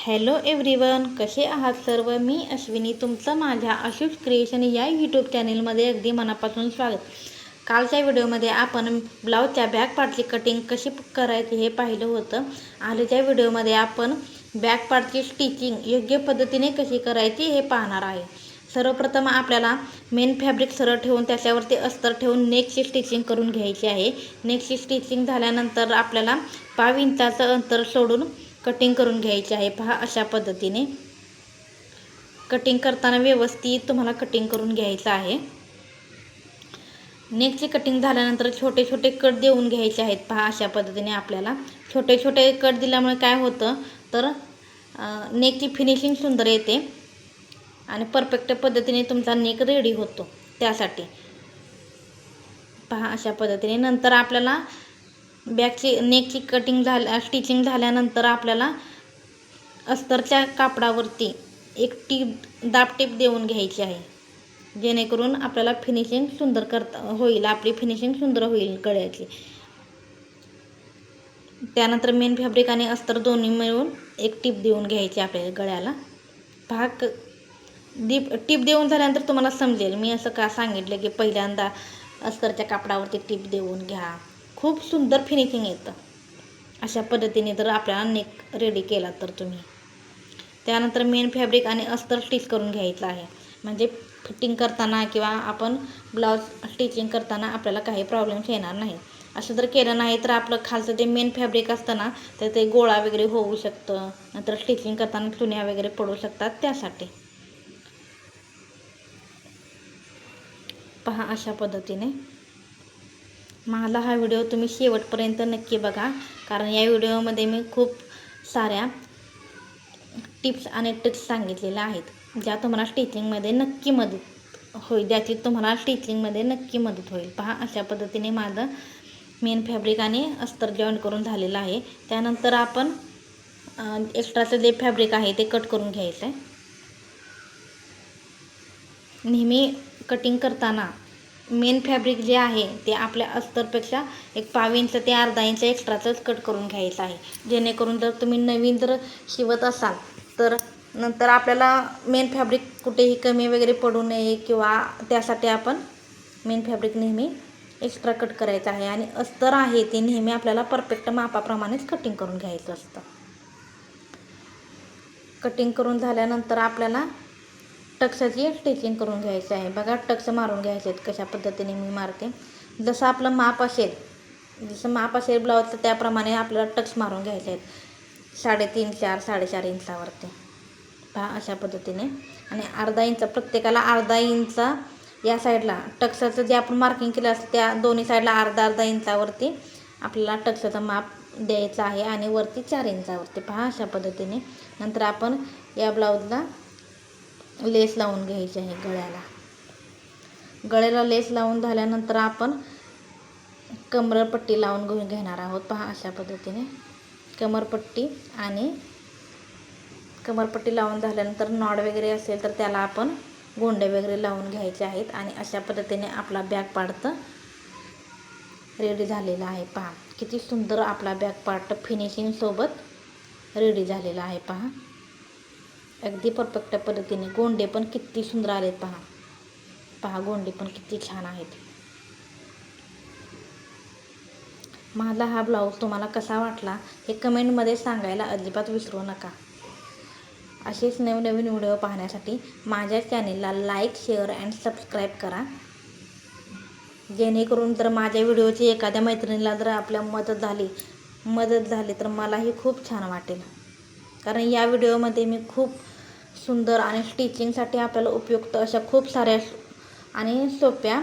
Hello everyone कसे आहात सर्व? मी अश्विनी तुमचं माझ्या आशुष क्रिएशन या यूट्यूब चॅनेलमध्ये अगदी मनापासून स्वागत. कालच्या व्हिडिओमध्ये आपण ब्लाऊजच्या बॅक पार्टची कटिंग कशी करायची हे पाहिलं होतं. आलेच्या व्हिडिओमध्ये आपण बॅक पार्टची स्टिचिंग योग्य पद्धतीने कशी करायची हे पाहणार आहे. सर्वप्रथम आपल्याला मेन फॅब्रिक सरळ ठेवून त्याच्यावरती अस्तर ठेवून नेकची स्टिचिंग करून घ्यायची आहे. नेकची स्टिचिंग झाल्यानंतर आपल्याला पाव इंचाचं अंतर सोडून कटिंग करून घ्यायची आहे. पहा अशा पद्धतीने. कटिंग करताना व्यवस्थित तुम्हाला कटिंग करून घ्यायचं आहे. नेकची कटिंग झाल्यानंतर छोटे छोटे कट देऊन घ्यायचे आहेत. पहा अशा पद्धतीने आपल्याला. छोटे छोटे कट दिल्यामुळे काय होतं? तर नेकची फिनिशिंग सुंदर येते. आणि परफेक्ट पद्धतीने तुमचा नेक रेडी होतो त्यासाठी. पहा अशा पद्धतीने. नंतर आपल्याला बॅकची नेकची कटिंग झाल्या स्टिचिंग झाल्यानंतर आपल्याला अस्तरच्या कापडावरती एक टीप दाब टीप देऊन घ्यायची आहे. जेणेकरून आपल्याला फिनिशिंग सुंदर करता होईल आपली फिनिशिंग सुंदर होईल गळ्याची. त्यानंतर मेन फॅब्रिक आणि अस्तर दोन्ही मिळून एक टीप देऊन घ्यायची आपल्याला गळ्याला. भाग दीप टीप देऊन झाल्यानंतर तुम्हाला समजेल. मी असं का सांगितलं की पहिल्यांदा अस्तरच्या कापडावरती टीप देऊन घ्या. खूप सुंदर फिनिशिंग येतं. अशा पद्धतीने जर आपल्याला नेक रेडी केला तर तुम्ही. त्यानंतर मेन फॅब्रिक आणि अस्तर स्टिच करून घ्यायचं आहे. म्हणजे फिटिंग करताना किंवा आपण ब्लाऊज स्टिचिंग करताना आपल्याला काही प्रॉब्लेम्स येणार नाही. असं जर केलं नाही तर आपलं खालचं जे मेन फॅब्रिक असतं ना तर ते गोळा वगैरे होऊ शकतं. नंतर स्टिचिंग करताना चुन्या वगैरे पडू शकतात त्यासाठी. पहा अशा पद्धतीने. मला हा व्हिडिओ तुम्ही शेवटपर्यंत नक्की बघा. कारण या व्हिडिओमध्ये मी खूप साऱ्या टिप्स आणि ट्रिक्स सांगितलेल्या आहेत ज्या तुम्हाला स्टिचिंगमध्ये नक्की मदत होईल ज्याची तुम्हाला स्टिचिंगमध्ये नक्की मदत होईल. पहा अशा पद्धतीने माझं मेन फॅब्रिक आणि अस्तर जॉईन करून झालेलं आहे. त्यानंतर आपण एक्स्ट्राचं जे फॅब्रिक आहे ते कट करून घ्यायचं आहे नेहमी कटिंग करताना मेन फॅब्रिक जे आहे ते आपल्या अस्तरपेक्षा एक पाव इंच ते अर्धा इंच एक्स्ट्राचंच कट करून घ्यायचं आहे. जेणेकरून जर तुम्ही नवीन जर शिवत असाल तर नंतर आपल्याला मेन फॅब्रिक कुठेही कमी वगैरे पडू नये किंवा त्यासाठी आपण मेन फॅब्रिक नेहमी एक्स्ट्रा कट करायचं आहे. आणि अस्तर आहे ते नेहमी आपल्याला परफेक्ट मापाप्रमाणेच कटिंग करून घ्यायचं असतं. कटिंग करून झाल्यानंतर आपल्याला टक्साची स्टिचिंग करून घ्यायची आहे. बघा टक्स मारून घ्यायचे आहेत कशा पद्धतीने मी मारते. जसं आपलं माप असेल जसं माप असेल ब्लाऊजचं त्याप्रमाणे आपल्याला टक्स मारून घ्यायचे आहेत. साडेतीन चार साडेचार इंचावरती. पहा अशा पद्धतीने. आणि अर्धा इंच प्रत्येकाला अर्धा इंचा या साईडला टक्साचं जे आपण मार्किंग केलं असतं त्या दोन्ही साईडला अर्धा अर्धा इंचावरती आपल्याला टक्साचं माप द्यायचं आहे. आणि वरती चार इंचावरती. पहा अशा पद्धतीने. नंतर आपण या ब्लाऊजला लेस लावून घ्यायची आहे गळ्याला. गळ्याला लेस लावून झाल्यानंतर आपण कमरपट्टी लावून घेऊन घेणार आहोत. पहा अशा पद्धतीने कमरपट्टी आणि कमरपट्टी लावून झाल्यानंतर नॉड वगैरे असेल तर त्याला आपण गोंडे वगैरे लावून घ्यायचे आहेत आणि अशा पद्धतीने आपला बॅग पार्ट रेडी झालेला आहे. पहा किती सुंदर आपला बॅग पार्ट फिनिशिंगसोबत रेडी झालेला आहे. पहा. अगदी परफेक्ट पद्धतीने. गोंडे पण किती सुंदर आलेत पहा. पहा गोंडे पण किती छान आहेत. माझा हा ब्लाऊज तुम्हाला कसा वाटला हे कमेंटमध्ये सांगायला अजिबात विसरू नका. असेच नवनवीन व्हिडिओ पाहण्यासाठी माझ्या चॅनेलला लाईक शेअर अँड सबस्क्राईब करा. जेणेकरून जर माझ्या व्हिडिओची एखाद्या मैत्रिणीला जर आपल्या मदत झाली मदत झाली तर मलाही खूप छान वाटेल. कारण या व्हिडिओमध्ये मी खूप सुंदर आणि स्टिचिंगसाठी आपल्याला उपयुक्त अशा खूप साऱ्या आणि सोप्या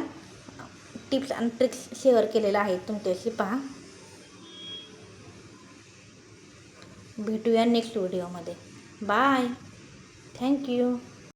टिप्स आणि ट्रिक्स शेअर केलेल्या आहेत तुमच्याशी पहा. भेटूया नेक्स्ट व्हिडिओमध्ये बाय थँक्यू